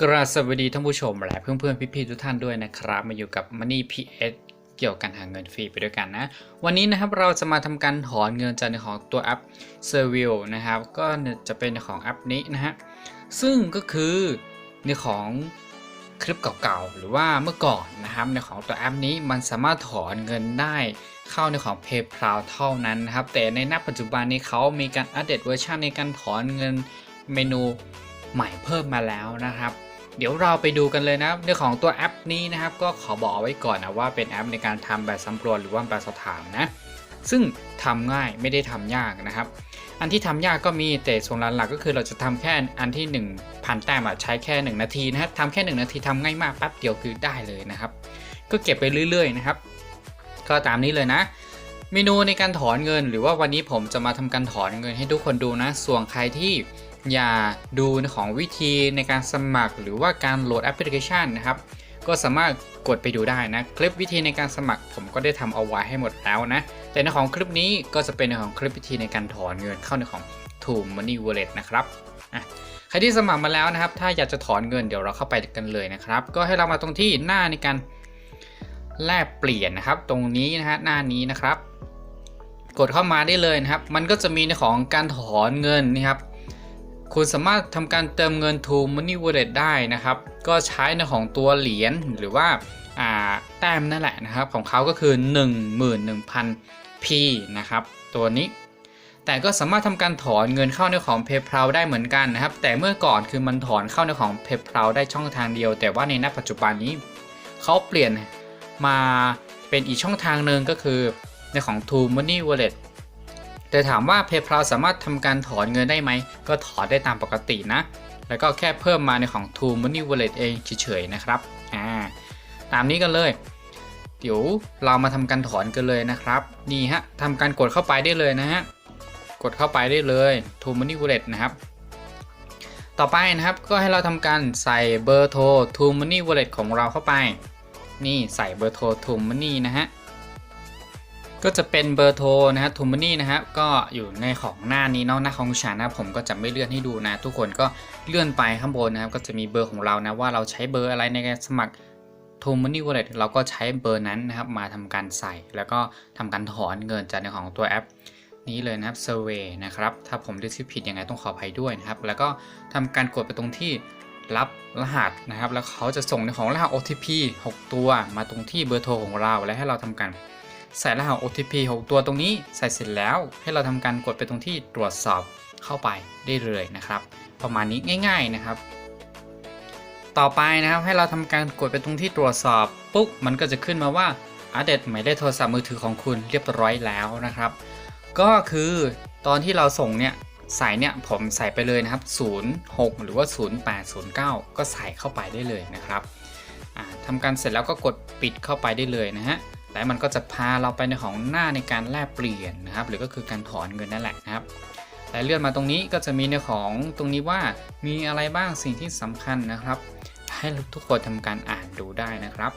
กราบสวัสดีท่านผู้ชมและเพื่อนเพื่อนๆพี่ๆทุกท่านด้วยนะครับ มาอยู่กับ Money PS เกี่ยวกับการหาเงินฟรีไปด้วยกันนะ วันนี้นะครับเราจะมาทำการถอนเงินจากในของตัวแอป s e r v i l นะครับ ก็จะเป็นในของแอปนี้นะฮะซึ่งก็คือในของคลิปเก่าๆ หรือว่าเมื่อก่อนนะครับในของตัวแอปนี้มันสามารถถอนเงินได้เข้าในของ PayPal เท่านั้นนะครับ แต่ในณปัจจุบันนี้เขามีการอัปเดตเวอร์ชันในการถอนเงินเมนูใหม่เพิ่มมาแล้วนะครับ เดี๋ยวเราไปดูกันเลยนะในของตัวแอปนี้นะครับ ก็ขอบอกเอาไว้ก่อนนะว่าเป็นแอปในการทำแบบสำรวจหรือว่าแบบสอบถามนะ ซึ่งทำง่ายไม่ได้ทำยากนะครับ อันที่ทำยากก็มีแต่ส่วนหลักๆก็คือเราจะทำแค่อันที่ 1,000แต้มใช้แค่ 1 นาทีนะครับทำแค่ 1 นาทีทำง่ายมากแป๊บเดียวคือได้เลยนะครับ ก็เก็บไปเรื่อย ๆ นะครับ ก็ตามนี้เลยนะเมนูในการถอนเงิน หรือว่าวันนี้ผมจะมาทำการถอนเงินให้ทุกคนดูนะ ส่วนใครที่ อย่าดูในของวิธีในการสมัครหรือว่าการโหลดแอปพลิเคชันนะครับ ก็สามารถกดไปดูได้นะ คลิปวิธีในการสมัครผมก็ได้ทำเอาไว้ให้หมดแล้วนะ แต่ในของคลิปนี้ก็จะเป็นในของคลิปวิธีในการถอนเงินเข้าในของ t o Money Wallet นะครับอะใครที่สมัครมาแล้วนะครับ ถ้าอยากจะถอนเงินเดี๋ยวเราเข้าไปกันเลยนะครับ ก็ให้เรามาตรงที่หน้าในการแลกเปลี่ยนนะครับ ตรงนี้นะฮะหน้านี้นะครับ กดเข้ามาได้เลยนะครับ มันก็จะมีในของการถอนเงินนะครับ คุณสามารถทำการเติมเงิน to Money Wallet ได้นะครับ ก็ใช้ในของตัวเหรียญหรือว่าแต้มนั่นแหละนะครับ ของเขาก็คือ 11,000 P นะครับตัวนี้ แต่ก็สามารถทำการถอนเงินเข้าในของ PayPal ได้เหมือนกันนะครับ แต่เมื่อก่อนคือมันถอนเข้าในของ PayPal ได้ช่องทางเดียว แต่ว่าในณปัจจุบันนี้เขาเปลี่ยนมาเป็นอีกช่องทางหนึ่งก็คือในของ To Money Wallet แต่ถามว่า PayPal สามารถทำการถอนเงินได้ไหม ก็ถอนได้ตามปกตินะ แล้วก็แค่เพิ่มมาในของ t o Money Wallet เองเฉยๆนะครับอ่าตามนี้กันเลย เดี๋ยวเรามาทำการถอนกันเลยนะครับ นี่ฮะทำการกดเข้าไปได้เลยนะฮะ กดเข้าไปได้เลย t o Money Wallet นะครับ ต่อไปนะครับก็ให้เราทำการใส่เบอร์โทร t o Money Wallet ของเราเข้าไป นี่ใส่เบอร์โทร t o Money นะฮะ ก็จะเป็นเบอร์โทรนะฮะทูมานี่นะฮะก็อยู่ในของหน้านี้เนาะหน้าของฉันนะผมก็จะไม่เลื่อนให้ดูนะ ทุกคนก็เลื่อนไปข้างบนนะครับก็จะมีเบอร์ของเรานะว่าเราใช้เบอร์อะไรในการสมัครทูมานี่วอลเล็ตเราก็ใช้เบอร์นั้นนะครับมาทำการใส่ แล้วก็ทำการถอนเงินจากในของตัวแอป นี้เลยนะครับ Survey นะครับถ้าผมได้ชื่อผิดยังไงต้องขออภัยด้วยนะครับแล้วก็ทำการกดไปตรงที่รับรหัสนะครับ แล้วเขาจะส่งในของรหัส OTP 6 ตัว มาตรงที่เบอร์โทรของเราและให้เราทำการ ใส่รหัส OTP 6 ตัวตรงนี้ใส่เสร็จแล้ว ให้เราทำการกดไปตรงที่ตรวจสอบเข้าไปได้เลยนะครับ ประมาณนี้ง่าย ๆนะครับ ต่อไปนะครับให้เราทำการกดไปตรงที่ตรวจสอบปุ๊บมันก็จะขึ้นมาว่าอัปเดตหมายเลขโทรศัพท์มือถือของคุณเรียบร้อยแล้วนะครับ ก็คือตอนที่เราส่งเนี่ยใส่เนี่ยผมใส่ไปเลยนะครับ 06 หรือว่า 0809 ก็ใส่เข้าไปได้เลยนะครับทำการเสร็จแล้วก็กดปิดเข้าไปได้เลยนะฮะ และมันก็จะพาเราไปในของหน้าในการแลกเปลี่ยนนะครับ หรือก็คือการถอนเงินนั่นแหละนะครับและเลื่อนมาตรงนี้ก็จะมีในของตรงนี้ว่ามีอะไรบ้างสิ่งที่สำคัญนะครับ ให้ทุกคนทำการอ่านดูได้นะครับ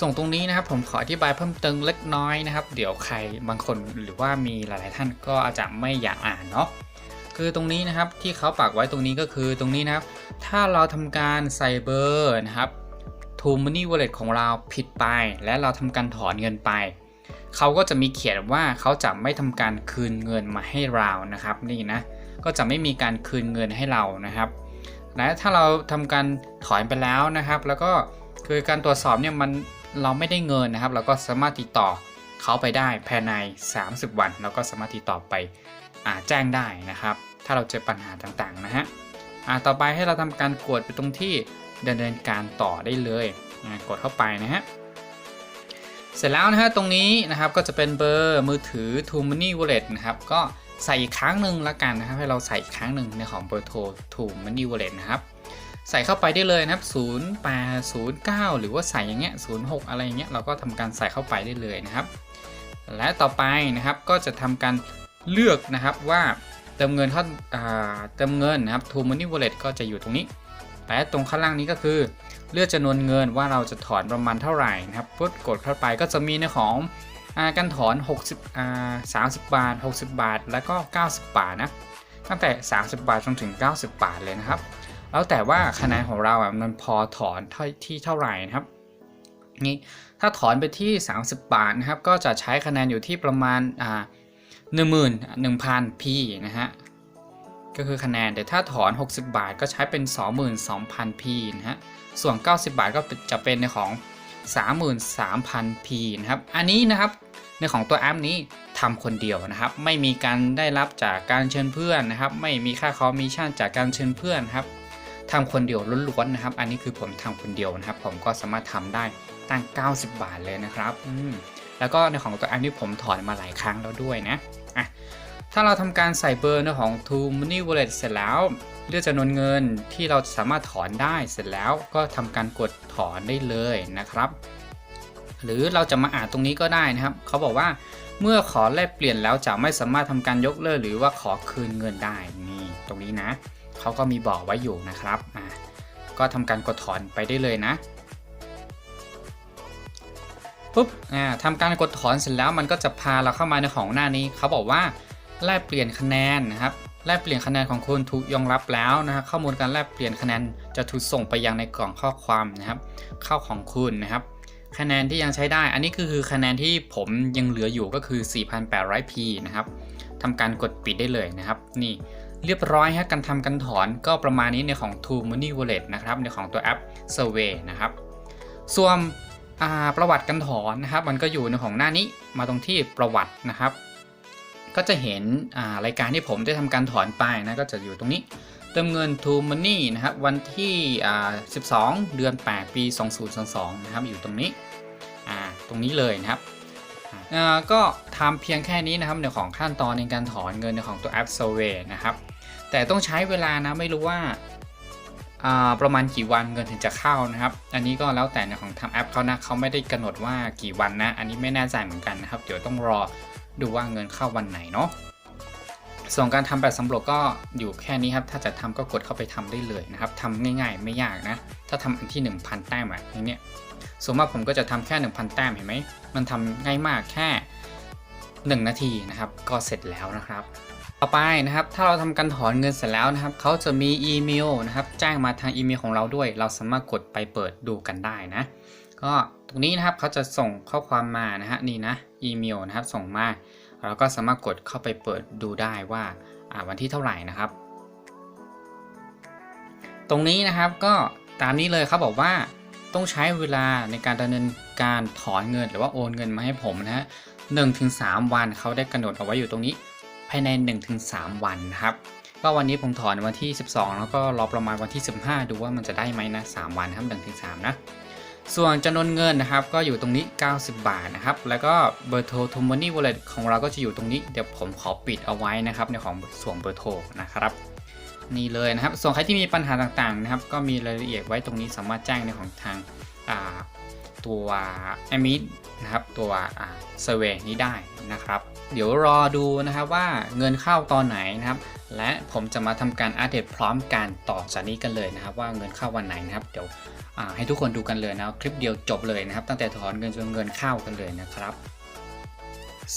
ส่งตรงนี้นะครับผมขออธิบายเพิ่มเติมเล็กน้อยนะครับ เดี๋ยวใครบางคนหรือว่ามีหลายๆท่านก็อาจจะไม่อยากอ่านเนาะคือตรงนี้นะครับที่เขาปักไว้ตรงนี้ก็คือตรงนี้นะครับ ถ้าเราทำการใส่เบอร์นะครับ t o Money Wallet ของเราผิดไป และเราทำการถอนเงินไป เขาก็จะมีเขียนว่าเขาจะไม่ทำการคืนเงินมาให้เรานะครับนี่นะก็จะไม่มีการคืนเงินให้เรานะครับและถ้าเราทำการถอนไปแล้วนะครับ แล้วก็คือการตรวจสอบเนี่ยมันเราไม่ได้เงินนะครับ เราก็สามารถติดต่อเขาไปได้ภายใน 30 วันเราก็สามารถติดต่อไปแจ้งได้นะครับ ถ้าเราเจอปัญหาต่างๆนะฮะต่อไปให้เราทำการกดไปตรงที่ ดำเนินการต่อได้เลยนะกดเข้าไปนะฮะเสร็จแล้วนะฮะตรงนี้นะครับก็จะเป็นเบอร์มือถือ t o Money Wallet นะครับก็ใส่อีกครั้งหนึ่งละกันนะครับให้เราใส่อีกครั้งหนึ่งในของเบอร์โทร t o Money Wallet นะครับใส่เข้าไปได้เลยนะครับ0 8 0 9 หรือว่าใส่อย่างเงี้ย06 อะไรอย่างเงี้ยเราก็ทำการใส่เข้าไปได้เลยนะครับ และต่อไปนะครับก็จะทำการเลือกนะครับว่าเติมเงินเข้าเติมเงินนะครับ t o Money Wallet ก็จะอยู่ตรงนี้ และตรงข้างล่างนี้ก็คือ เลือกจำนวนเงินว่าเราจะถอนประมาณเท่าไหร่นะครับปุ๊บกดเข้าไปก็จะมีในของอการถอน 60อ่า30 บาท 60 บาท แล้วก็ 90 บาทนะตั้งแต่ 30 บาทจนถึง 90 บาทเลยนะครับ แล้วแต่ว่าคะแนนของเราอะมันพอถอนเท่าที่เท่าไหร่นะครับนี่ถ้าถอนไปที่ 30 บาทนะครับ ก็จะใช้คะแนนอยู่ที่ประมาณอ่าหนึ่งหมื่นหนึ่งพันพีนะฮะ ก็คือคะแนนแต่ถ้าถอน 60 บาทก็ใช้เป็น 22,000 p นะฮะ ส่วน 90 บาทก็จะเป็นในของ 33,000 p นะครับ อันนี้นะครับในของตัวแอปนี้ทำคนเดียวนะครับ ไม่มีการได้รับจากการเชิญเพื่อนนะครับ ไม่มีค่าคอมมิชชั่นจากการเชิญเพื่อนครับทำคนเดียวล้วนๆนะครับ อันนี้คือผมทำคนเดียวนะครับ ผมก็สามารถทำได้ตั้ง 90 บาทเลยนะครับ อืมแล้วก็ในของตัวแอปนี้ผมถอนมาหลายครั้งแล้วด้วยนะ อะ ถ้าเราทำการใส่เบอร์ในของ t o Money Wallet เสร็จแล้ว เลือกจำนวนเงินที่เราสามารถถอนได้เสร็จแล้วก็ทำการกดถอนได้เลยนะครับ หรือเราจะมาอ่านตรงนี้ก็ได้นะครับ เขาบอกว่าเมื่อขอแลกเปลี่ยนแล้วจะไม่สามารถทำการยกเลิกหรือว่าขอคืนเงินได้นี่ตรงนี้นะเขาก็มีบอกไว้อยู่นะครับอ่าก็ทำการกดถอนไปได้เลยนะปุ๊บอ่าทำการกดถอนเสร็จแล้วมันก็จะพาเราเข้ามาในของหน้านี้เขาบอกว่า แลกเปลี่ยนคะแนนนะครับแลกเปลี่ยนคะแนนของคุณถูกยอมรับแล้วนะครับข้อมูลการแลกเปลี่ยนคะแนนจะถูกส่งไปยังในกล่องข้อความนะครับ เข้าของคุณนะครับ คะแนนที่ยังใช้ได้ อันนี้คือคะแนนที่ผมยังเหลืออยู่ก็คือ 4,800p นะครับทำการกดปิดได้เลยนะครับ นี่เรียบร้อยฮะการทำการถอนก็ประมาณนี้ในของ t o Money Wallet นะครับในของตัวแอป Survey นะครับส่วนประวัติการถอนนะครับ มันก็อยู่ในของหน้านี้มาตรงที่ประวัตินะครับ ก็จะเห็นรายการที่ผมได้ทำการถอนไปนะก็จะอยู่ตรงนี้เติมเงิน to money นะครับวันที่ 12 เดือน 8 ปี 2022 นะครับอยู่ตรงนี้ตรงนี้เลยนะครับก็ทำเพียงแค่นี้นะครับในของขั้นตอนในการถอนเงินในของตัวแอป Survey นะครับแต่ต้องใช้เวลานะไม่รู้ว่าประมาณกี่วันเงินถึงจะเข้านะครับ อันนี้ก็แล้วแต่ในของทางแอปเขานะเขาไม่ได้กำหนดว่ากี่วันนะ อันนี้ไม่แน่ใจเหมือนกันนะครับ เดี๋ยวต้องรอ ดูว่าเงินเข้าวันไหนเนาะส่วนการทำแบบสำรวจก็อยู่แค่นี้ครับ ถ้าจะทำก็กดเข้าไปทำได้เลยนะครับทำง่ายๆ ไม่ยากนะ ถ้าทำอันที่ 1000 แต้มอะอย่เนี้ยส่วนมากผมก็จะทำแค่ 1000 แต้มเห็นไหม มันทำง่ายมากแค่ 1 นาทีนะครับ ก็เสร็จแล้วนะครับ ต่อไปนะครับ ถ้าเราทำการถอนเงินเสร็จแล้วนะครับ เขาจะมีอีเมลนะครับ แจ้งมาทางอีเมลของเราด้วย เราสามารถกดไปเปิดดูกันได้นะ ก็ตรงนี้นะครับเขาจะส่งข้อความมานะฮะนี่นะ อีเมลนะครับส่งมา เราก็สามารถกดเข้าไปเปิดดูได้ว่าวันที่เท่าไหร่นะครับ ตรงนี้นะครับก็ตามนี้เลยเขาบอกว่าต้องใช้เวลาในการดำเนินการถอนเงินหรือว่าโอนเงินมาให้ผมนะฮะหนึ่งถึงสามวันเขาได้กำหนดเอาไว้อยู่ตรงนี้ ภายใน 1-3 วันนะครับ ก็วันนี้ผมถอนวันที่ 12 แล้วก็รอประมาณวันที่ 15 ดูว่ามันจะได้ไหมนะ 3 วันครับ1-3 นะ ส่วนจำนวนเงินนะครับก็อยู่ตรงนี้ 90 บาทนะครับ แล้วก็เบอร์โทรทูม o นี่วอลเล็ตของเราก็จะอยู่ตรงนี้ เดี๋ยวผมขอปิดเอาไว้นะครับในของส่วนเบอร์โทรนะครับนี่เลยนะครับ ส่วนใครที่มีปัญหาต่างๆนะครับ ก็มีรายละเอียดไว้ตรงนี้สามารถแจ้งในของทางตัวแอมิดนะครับตัวเซเวนี้ได้นะครับ เดี๋ยวรอดูนะครับว่าเงินเข้าตอนไหนนะครับ และผมจะมาทำการอัปเดตพร้อมกันต่อจากนี้กันเลยนะครับ ว่าเงินเข้าวันไหนนะครับเดี๋ยวให้ทุกคนดูกันเลยนะคลิปเดียวจบเลยนะครับ ตั้งแต่ถอนเงินจนเงินเข้ากันเลยนะครับ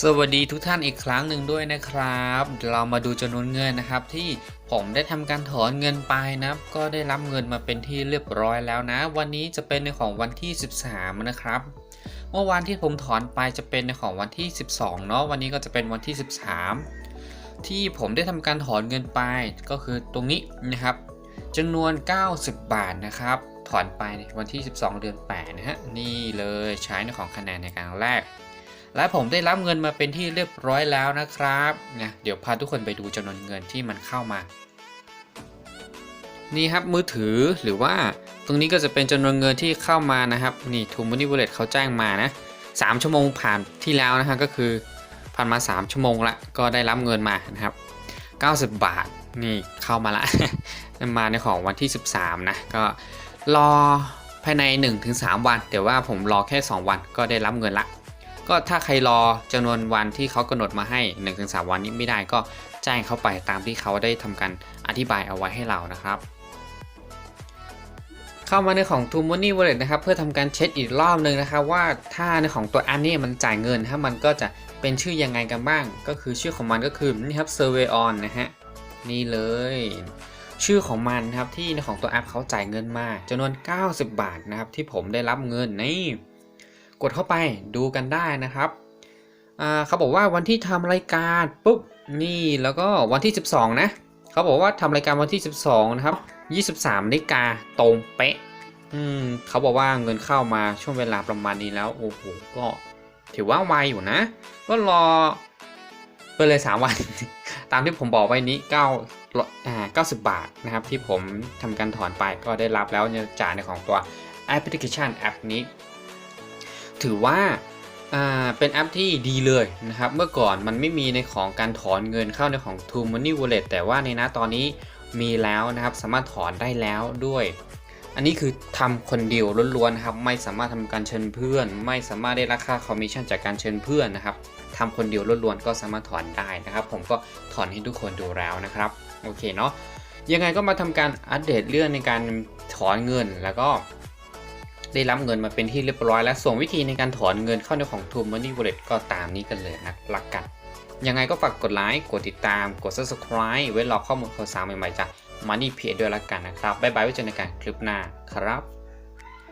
สวัสดีทุกท่านอีกครั้งหนึ่งด้วยนะครับ เรามาดูจำนวนเงินนะครับ ที่ผมได้ทำการถอนเงินไปนะก็ได้รับเงินมาเป็นที่เรียบร้อยแล้วนะ วันนี้จะเป็นในของวันที่ 13 นะครับเมื่อวานที่ผมถอนไปจะเป็นในของวันที่ 12 เนาะวันนี้ก็จะเป็นวันที่ 13 ที่ผมได้ทำการถอนเงินไปก็คือตรงนี้นะครับจำนวน 90 บาทนะครับ ถอนไปนวันที่ 12 เดือน8นะฮะนี่เลยใช้ในของคะแนนในการแรก และผมได้รับเงินมาเป็นที่เรียบร้อยแล้วนะครับนะเดี๋ยวพาทุกคนไปดูจำนวนเงินที่มันเข้ามานี่ครับมือถือหรือว่าตรงนี้ก็จะเป็นจำนวนเงินที่เข้ามานะครับนี่ทูมูนี่วอลเลตเขาแจ้งมานะ3ชั่วโมงผ่านที่แล้วนะฮะก็คือ ผ่านมา 3 ชั่วโมงละก็ได้รับเงินมานะครับ 90 บาทนี่เข้ามาละมาในของวันที่ 13 นะ ก็รอภายใน 1-3 วัน แต่ว่าผมรอแค่ 2 วันก็ได้รับเงินละ ก็ถ้าใครรอจำนวนวันที่เขากำหนดมาให้ 1-3 วันนี้ไม่ได้ก็แจ้งเข้าไปตามที่เขาได้ทำการอธิบายเอาไว้ให้เรานะครับ เข้ามาในของ t o Money Wallet นะครับ เพื่อทำการเช็คอีกรอบหนึ่งนะครับว่าถ้าในของตัวอันนี้มันจ่ายเงินถ้ามันก็จะ เป็นชื่อยังไงกันบ้าง ก็คือชื่อของมันก็คือนี่ครับ Survey on นะฮะ นี่เลย ชื่อของมันนะครับที่ของตัวแอปเขาจ่ายเงินมาจำนวน 90 บาทนะครับ ที่ผมได้รับเงินนี่กดเข้าไปดูกันได้นะครับเขาบอกว่าวันที่ทำรายการปุ๊บนี่แล้วก็วันที่ 12 นะเขาบอกว่าทำรายการวันที่ 12 นะครับ 23นาฬิกาตรงเป๊ะอืมเขาบอกว่าเงินเข้ามาช่วงเวลาประมาณนี้แล้วโอ้โหก็ ถือว่าไวอยู่นะ ก็รอไปเลย 3 วัน ตามที่ผมบอกไว้นี้9อ่า90 บาทนะครับ ที่ผมทำการถอนไปก็ได้รับแล้วเนจ่ายในของตัวแอปพลิเคชันแอปนี้ ถือว่าเป็นแอปที่ดีเลยนะครับ เมื่อก่อนมันไม่มีในของการถอนเงินเข้าในของ True Money Wallet แต่ว่าในน้าตอนนี้มีแล้วนะครับ สามารถถอนได้แล้วด้วย อันนี้คือทำคนเดียวล้วนๆนะครับ ไม่สามารถทำการเชิญเพื่อน ไม่สามารถได้ราคาคอมมิชชั่นจากการเชิญเพื่อนนะครับทำคนเดียวล้วนๆก็สามารถถอนได้นะครับ ผมก็ถอนให้ทุกคนดูแล้วนะครับโอเคเนาะยังไงก็มาทำการอัปเดตเรื่องในการถอนเงินแล้วก็ได้รับเงินมาเป็นที่เรียบร้อย และส่งวิธีในการถอนเงินเข้าในของ True Money Wallet ก็ตามนี้กันเลยนะลักกัน ยังไงก็ฝากกดไลค์ กดติดตาม กด subscribe ไว้รอข้อมูลข่าวสารใหม่ๆจาก Money p a y ด้วยละกันนะครับ บ๊ายบายไว้เจอกันในคลิปหน้าครับ